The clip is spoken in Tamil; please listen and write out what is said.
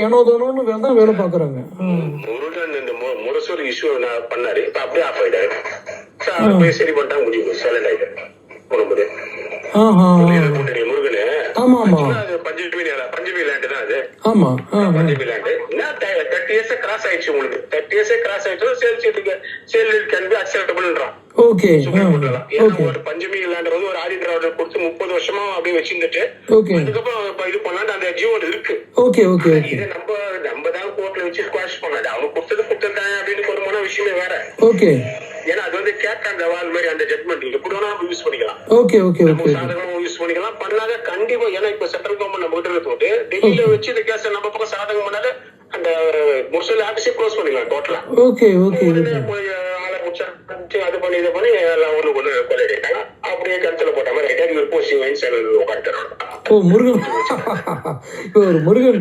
ஏனோதானோன்னு வேலை தான் வேலை பாக்குறாங்க முருகன் இந்த மு- முரசொலி இஷ்யூ நான் பண்ணாரு. இப்ப அப்படியே ஆஃப் ஆயிட்டாரு. போய் சரி பண்ணிட்டாங்க முடியும் சைலண்ட் ஆயிட்டாரு. போகும்போது. ஆஹா. கூட்டணி முருகனு. ஆமா ஆமா. அது பஞ்சமி லேண்ட் தான் அது. ஆமா. பஞ்சமி லேண்ட். என்ன தேர்ட்டி இயர்ஸ் கிராஸ் ஆயிடுச்சு உங்களுக்கு. தேர்ட்டி இயர்ஸ் கிராஸ் ஆயிடுச்சு சேல் சீட்டுக்கு சேல் கேன் பி அக்செப்டபிள்ன்றான் ஓகே ஒரு பஞ்சமி லேண்ட் வந்து ஒரு ஆடிட்டர் ஆர்டர் கொடுத்து முப்பது வருஷமா அப்படியே வச்சிருந்துட்டு அதுக்கப்புறம் இது பண்ணலான்னு அந்த ஜீவன் இருக்கு. ஓகே ஓகே இதை நம்ம நம்ம தான் கோர்ட்ல வச்சு ஸ்குவாஷ் பண்ணாது. அவனுக்கு கொடுத்தது கொடுத்துருக்காங்க அப்படின்னு கொண்டு விஷயமே வேற. ஓகே ஏன்னா அது வந்து கேட் அந்த வால் மாதிரி அந்த ஜட்மெண்ட் எப்படி வேணா நம்ம யூஸ் பண்ணிக்கலாம். ஓகே ஓகே நம்ம சாதகமா யூஸ் பண்ணிக்கலாம். பண்ணாத கண்டிப்பா ஏன்னா இப்ப சென்ட்ரல் கவர்மெண்ட் நம்ம கிட்ட போட்டு டெல்லியில வச்சு இந்த கேஸ் நம்ம பக்கம் சாதகம் பண்ணாத அந்த முர்சல் ஆபீஸே க்ளோஸ் பண்ணிக்கலாம் டோட்டலா ஓகே ஓகே ஆளை முடிச்சு அது பண்ணி இது பண்ணி எல்லாம் ஒண்ணு ஒண்ணு கொள்ளையடிட்டாங்க அப்படியே கருத்துல போட்ட மாதிரி ரைட்டா இவர் போஸ்டிங் வைன் ஓ முருகன். இப்போ ஒரு முருகன்.